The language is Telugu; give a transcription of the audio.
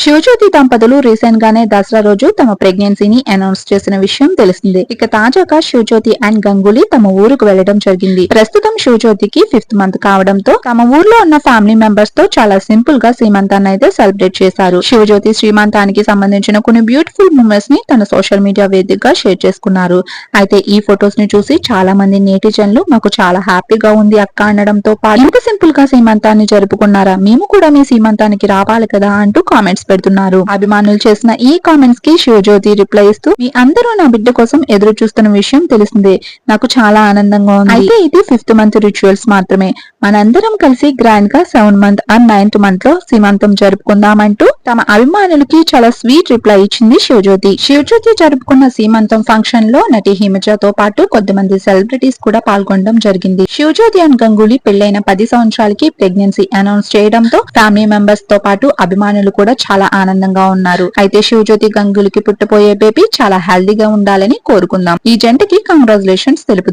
శివజ్యోతి దంపతులు రీసెంట్ గానే దసరా రోజు తమ ప్రెగ్నెన్సీని అనౌన్స్ చేసిన విషయం తెలిసిందే. ఇక తాజాగా శివజ్యోతి అండ్ గంగూలీ తమ ఊరుకు వెళ్ళడం జరిగింది. ప్రస్తుతం శివజ్యోతికి ఫిఫ్త్ మంత్ కావడంతో తమ ఊర్లో ఉన్న ఫ్యామిలీ మెంబర్స్తో చాలా సింపుల్గా సీమంతాన్ని అయితే సెలబ్రేట్ చేశారు. శివజ్యోతి శ్రీమంతానికి సంబంధించిన కొన్ని బ్యూటిఫుల్ మూమెంట్స్ని తన సోషల్ మీడియా వేదికగా షేర్ చేసుకున్నారు. అయితే ఈ ఫొటోస్ని చూసి చాలా మంది నేటిజన్లు మాకు చాలా హ్యాపీగా ఉంది అక్క అనడంతో పాటు ఇంత సింపుల్గా సీమంతాన్ని జరుపుకున్నారా? మేము కూడా మీ సీమంతానికి రావాలి కదా అంటూ కామెంట్స్ పెడుతున్నారు. అభిమానులు చేసిన ఈ కామెంట్స్కి శివజ్యోతి రిప్లై ఇస్తూ మీ అందరూ నా బిడ్డ కోసం ఎదురు చూస్తున్న విషయం తెలిసిందే. నాకు చాలా ఆనందంగా ఉంది. అయితే ఇది ఫిఫ్త్ మంత్ రిచువల్స్ మాత్రమే. మనందరం కలిసి గ్రాండ్గా సెవెన్ మంత్ అండ్ నైన్త్ మంత్లో సీమంతం జరుపుకుందామంటూ తమ అభిమానులకి చాలా స్వీట్ రిప్లై ఇచ్చింది శివజ్యోతి. శివజ్యోతి జరుపుకున్న సీమంతం ఫంక్షన్లో నటి హిమజతో పాటు కొద్దిమంది సెలబ్రిటీస్ కూడా పాల్గొనడం జరిగింది. శివజ్యోతి అండ్ గంగూలీ పెళ్ళైన పది సంవత్సరాలకి ప్రెగ్నెన్సీ అనౌన్స్ చేయడంతో ఫ్యామిలీ మెంబర్స్తో పాటు అభిమానులు కూడా చాలా ఆనందంగా ఉన్నారు. అయితే శివజ్యోతి గంగులకి పుట్టపోయే బేబీ చాలా హెల్దీగా ఉండాలని కోరుకుందాం. ఈ జంటకి కంగ్రాచులేషన్స్ తెలుపుదాం.